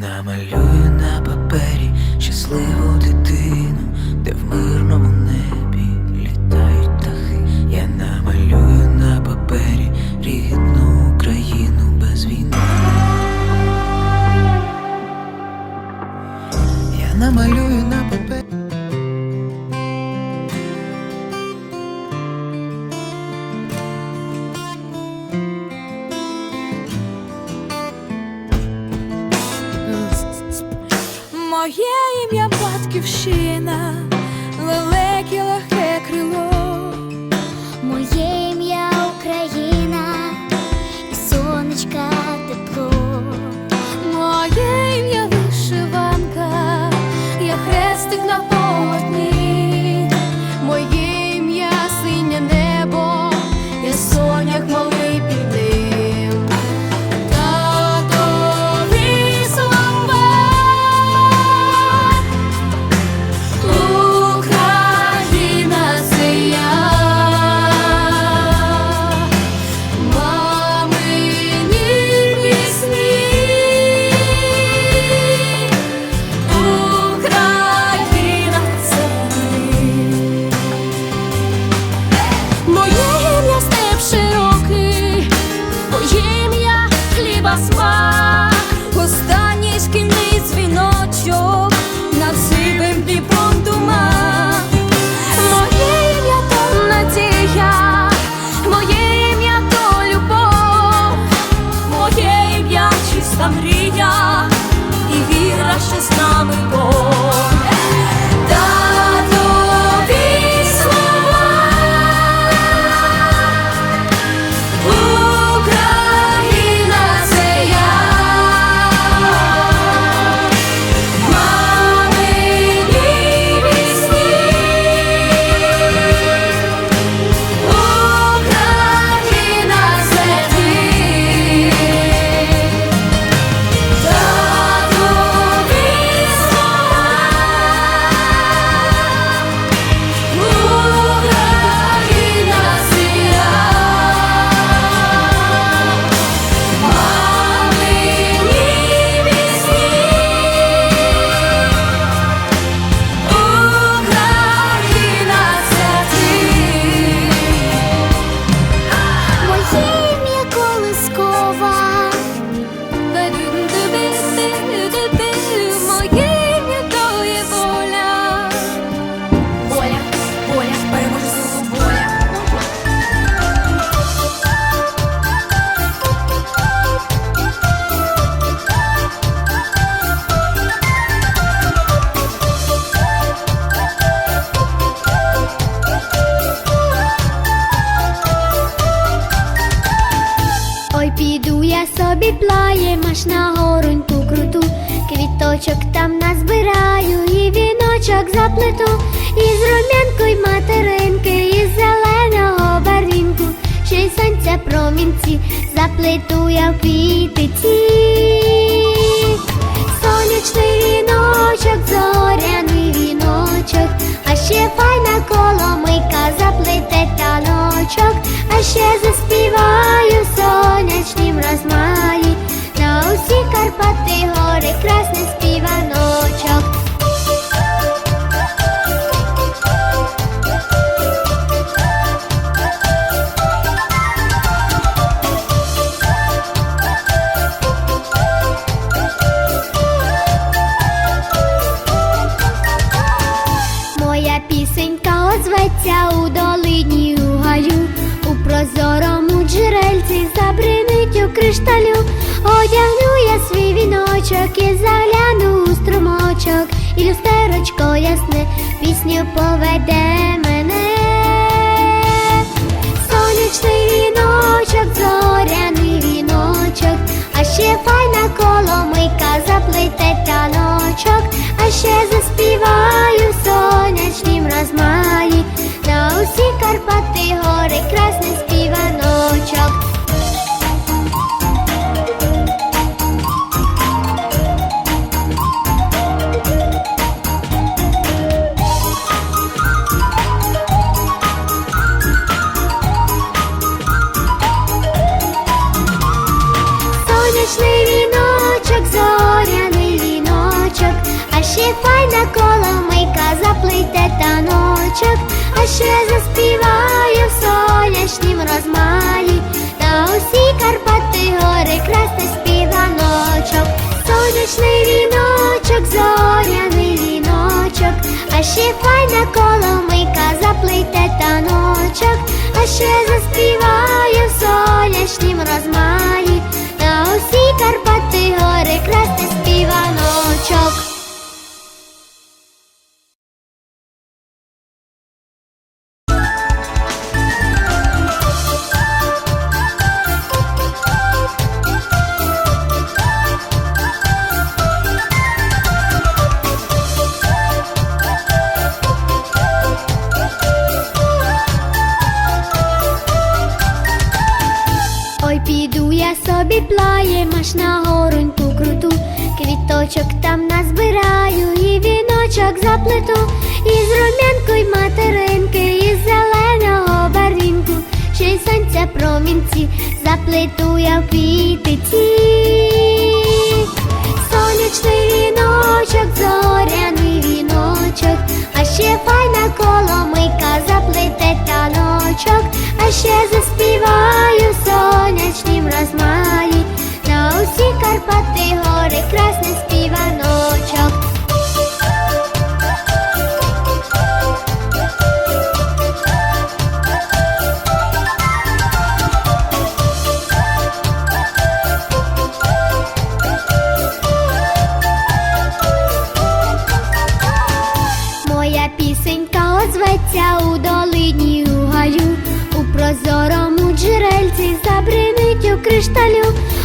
Я намалюю на підпливаєм аж на гороньку круту, квіточок там назбираю, і віночок заплету, із рум'янку й материнки, із зеленого барвінку, ще й сонця промінці, заплету я в квітиці. Сонячний віночок, зоряний віночок, ще файна коломийка заплете таночок, а ще заспіваю сонячнім розмаї, на усі Карпати гори красний співаночок. Озветься у долині у гаю, у прозорому джерельці забринить у кришталю, одягну я свій віночок і загляну у струмочок, і люстерочко ясне пісню поведе мене. Сонячний віночок, зоряний віночок, а ще файна коломийка заплете таночок, заплете таночок, а ще заспіваю в сонячнім розмаї, сонця заплету я в квітиці. Сонячний віночок, зоряний віночок, а ще файна коломийка заплете таночок, а ще заспіваю сонячнім розмаї, на усі Карпати гори красний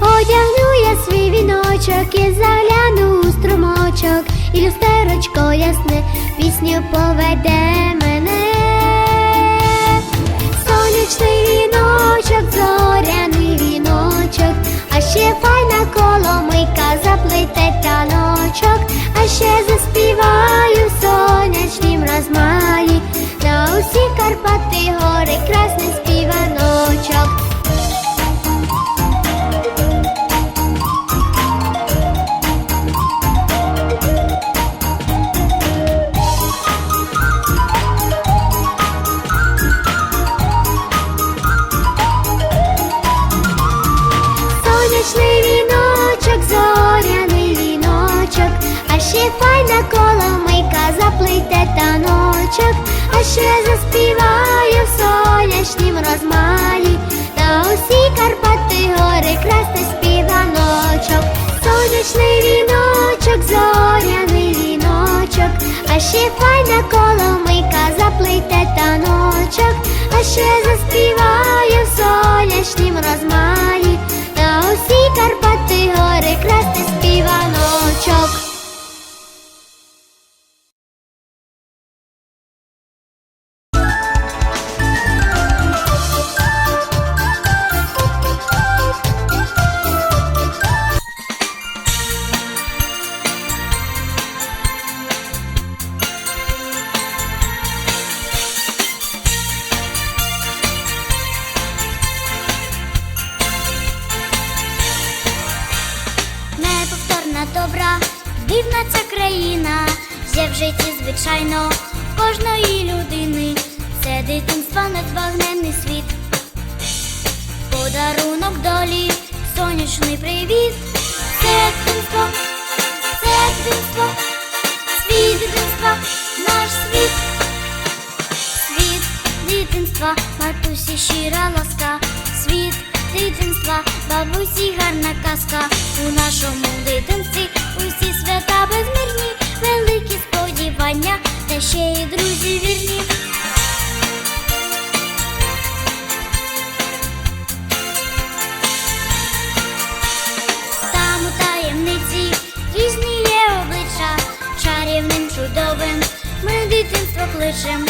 одягну я свій віночок і загляну у струмочок, і люстерочко ясне пісню поведе мене. Сонячний віночок, зоряний віночок, а ще файна коломийка заплете таночок, а ще заспіваю в сонячнім розмаї, на усі Карпати гори красний співаночок. Сонячний віночок, зоряний віночок, а ще файна коломийка заплете таночок, а ще заспіваю в сонячнім розмаї, на усі Карпати гори красний співаночок, сонячний віночок, зоряний віночок, а ще файна коломийка заплете таночок, а ще заспіваю в сонячнім розмаї, всі Карпати гори красти співаночок. усі гарна казка у нашому дитинці, усі свята безмірні, великі сподівання, та ще й друзі вірні. Там у таємниці різні є обличчя, чарівним чудовим ми дитинство кличем,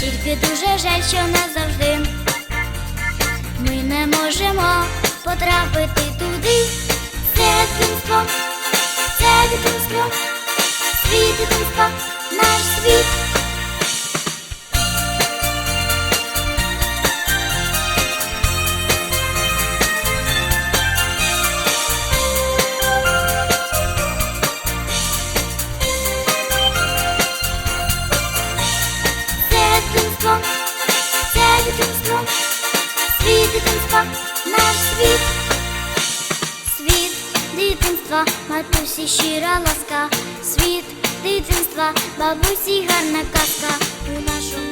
тільки дуже жаль, що назавжди ми не можемо потрапити туди, це дитинство, це дитинство, світ дитинства, наш світ. матусі щира ласка, світ дитинства, бабусі гарна казка у нашому.